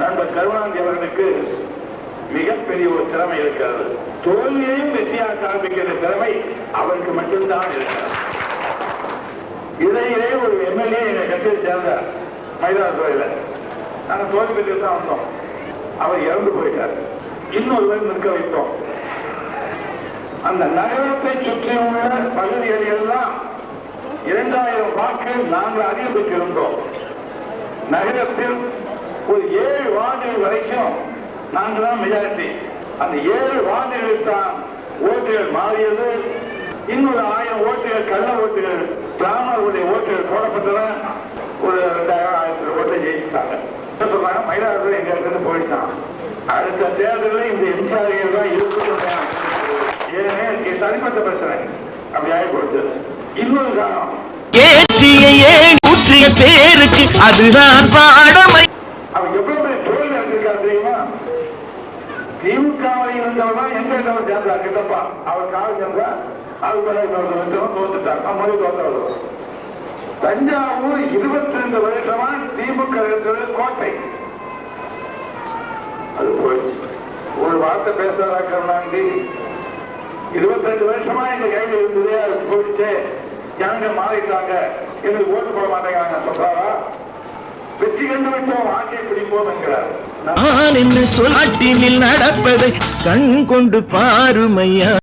நண்பர் கருணாநிதி அவர்களுக்கு மிகப்பெரிய ஒரு திறமை இருக்கிறது. தோல்வியையும் வெற்றியாக காண்பிக்கிற திறமை அவருக்கு மட்டும்தான் இருக்கிறது. இடையிலே ஒரு எம்எல்ஏ எங்க கட்சியை சேர்ந்தார் மயிலாடுதுறையில நாங்க தோல்வி பெற்று தான் வந்தோம். அவர் இறந்து போயிட்டார். இன்னொருவர் நிற்க வைத்தோம். அந்த நகரத்தை சுற்றியுள்ள பகுதிகள் எல்லாம் இரண்டாயிரம் வாக்கு நாங்கள் அதிகம் பெற்றிருந்தோம் நகரத்தில் ஏழு வரைக்கும் நாங்கள் தான் மெஜாரிட்டி அந்த ஏழு வார்டுகளில் தான் ஓட்டுகள் மாறியது. இன்னொரு ஆயிரம் ஓட்டுகள் கள்ள ஓட்டுகள் பிராமணர்களுடைய ஓட்டுகள் போடப்பட்டன. ஒரு ரெண்டாயிரம் ஆயிரத்தி ஓட்டை ஜெயிச்சுட்டாங்க. என்ன சொல்றாங்க? மயிலாடுதுறை எங்க இருந்து போயிட்டான். அடுத்த தேர்தலில் இந்த எம்ஜிஆர்கள் தான் இருக்கும் ஏனே தனிப்பட்ட பிரச்சனை. அப்படி ஆகி போச்சு. இன்னொரு காரணம். ஏற்றிய ஏன் ஊற்றிய பேருக்கு அதுதான் பாடமை. திமுகவை இருந்தவர் எங்க இருந்தவன் சேர்ந்தா கிட்டப்பா அவர் காவல் சேர்ந்தா அது தலைவர் இன்னொரு தோத்துட்டார். மொழி தோத்தவர் தஞ்சாவூர் இருபத்தி ரெண்டு வருஷமா திமுக இருக்கிறது கோட்டை. அது போயிடுச்சு. ஒரு வார்த்தை பேசுறாக்கி இருபத்தி ரெண்டு வருஷமா எங்க கையில் இருந்ததே அது போயிடுச்சு. ஜனங்க மாறிட்டாங்க. எங்களுக்கு ஓட்டு போட மாட்டேங்கிறாங்க. சொல்றாரா? வெற்றி கண்டு விட்டோம் ஆட்சியை பிடிப்போம் என்கிறார். நான் நான் என்று சொல்லாட்டினில் நடப்பதை கண் கொண்டு பாருமையா.